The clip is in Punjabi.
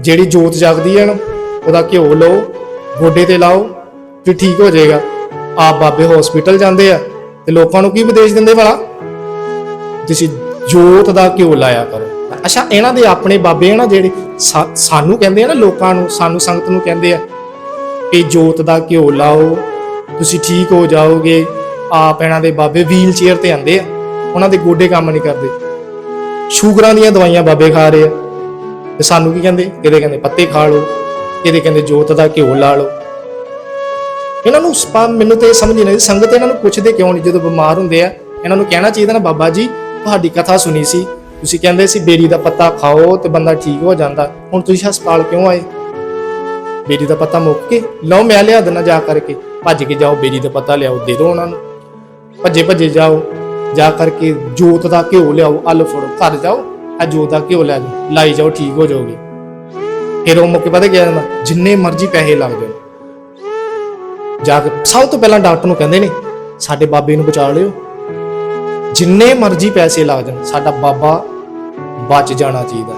ਜਿਹੜੀ ਜੋਤ ਜਗਦੀ ਹੈ ਨਾ, ਉਹਦਾ ਘਿਓ ਲਓ, ਗੋਡੇ ਤੇ ਲਾਓ ਤੇ ਠੀਕ ਹੋ ਜਾਏਗਾ। ਆਪ ਬਾਬੇ ਹਸਪੀਟਲ ਜਾਂਦੇ ਆ ਤੇ ਲੋਕਾਂ ਨੂੰ ਕੀ ਵਿਦੇਸ਼ ਦਿੰਦੇ ਵਾਲਾ ਤੁਸੀਂ ਜੋਤ ਦਾ ਘਿਓ ਲਾਇਆ ਕਰੋ। ਅੱਛਾ, ਇਹਨਾਂ ਦੇ ਆਪਣੇ ਬਾਬੇ ਆ ਨਾ ਜਿਹੜੇ ਸਾਨੂੰ ਕਹਿੰਦੇ ਆ ਨਾ ਲੋਕਾਂ ਨੂੰ, ਸਾਨੂੰ ਸੰਗਤ ਨੂੰ ਕਹਿੰਦੇ ਆ ਕਿ ਜੋਤ ਦਾ ਘਿਓ ਲਾਓ, ਤੁਸੀਂ ਠੀਕ ਹੋ ਜਾਓਗੇ। ਆਪ ਇਹਨਾਂ ਦੇ ਬਾਬੇ ਵੀਲ ਚੇਅਰ ਤੇ ਆਂਦੇ ਆ, ਉਹਨਾਂ ਦੇ ਗੋਡੇ ਕੰਮ ਨਹੀਂ ਕਰਦੇ। ਸ਼ੂਗਰਾਂ ਦੀਆਂ ਦਵਾਈਆਂ ਬਾਬੇ ਖਾ ਰਹੇ ਆ। ਤੇ ਸਾਨੂੰ ਕੀ ਕਹਿੰਦੇ? ਕਿਤੇ ਕਹਿੰਦੇ? ਪੱਤੇ ਖਾ ਲਓ। ਕਿਤੇ ਕਹਿੰਦੇ? ਜੋਤ ਦਾ ਘਿਓ ਲਾ ਲਓ। ਇਹਨਾਂ ਨੂੰ ਮੈਨੂੰ ਤੇ ਇਹ ਸਮਝ ਨਹੀਂ ਆਈ ਸੰਗਤ ਇਹਨਾਂ ਨੂੰ ਪੁੱਛਦੇ ਕਿਉਂ ਨਹੀਂ? ਜਦੋਂ ਬਿਮਾਰ ਹੁੰਦੇ ਆ, ਇਹਨਾਂ ਨੂੰ ਕਹਿਣਾ ਚਾਹੀਦਾ ਨਾ, ਬਾਬਾ ਜੀ, ਤੁਹਾਡੀ ਕਥਾ ਸੁਣੀ ਸੀ। ਤੁਸੀਂ ਕਹਿੰਦੇ ਸੀ ਬੇਰੀ ਦਾ ਪੱਤਾ ਖਾਓ ਤੇ ਬੰਦਾ ਠੀਕ ਹੋ ਜਾਂਦਾ। ਹੁਣ ਤੁਸੀਂ ਹਸਪਤਾਲ ਕਿਉਂ ਆਏ? ਬੇਰੀ ਦਾ ਪੱਤਾ ਮੁੱਕ ਕੇ, ਲਓ, ਮੈਂ ਲਿਆ ਦੇਣਾ ਜਾ ਕਰਕੇ। ਭੱਜ ਕੇ ਜਾਓ, ਬੇਰੀ ਦਾ ਪੱਤਾ ਲਿਆਓ, ਦੇ ਦਿਓ ਉਹਨਾਂ ਨੂੰ। ਭੱਜੇ ਭੱਜੇ ਜਾਓ। ਜਾ ਕਰਕੇ ਜੋਤ ਦਾ ਘਿਓ ਲਿਆਓ ਆਲੂ ਫੜੋ। ਘਰ ਜਾਓ। ਆ ਜੋਤ ਦਾ ਘਿਓ ਲੈ ਜਾਓ, ਲਾਈ ਜਾਓ, ਠੀਕ ਹੋ ਜਾਓਗੇ। ਫਿਰ ਉਹ ਮੌਕੇ ਪਤਾ ਕੀ ਜਾਂਦਾ ਜਿੰਨੇ ਮਰਜ਼ੀ ਪੈਸੇ ਲੱਗ ਜਾਣ ਜਾ ਕੇ ਸਭ ਤੋਂ ਪਹਿਲਾਂ ਡਾਕਟਰ ਨੂੰ ਕਹਿੰਦੇ ਨੇ, ਸਾਡੇ ਬਾਬੇ ਨੂੰ ਬਚਾ ਲਿਓ। ਜਿੰਨੇ ਮਰਜ਼ੀ ਪੈਸੇ ਲੱਗ ਜਾਣ ਸਾਡਾ ਬਾਬਾ ਬਚ ਜਾਣਾ ਚਾਹੀਦਾ।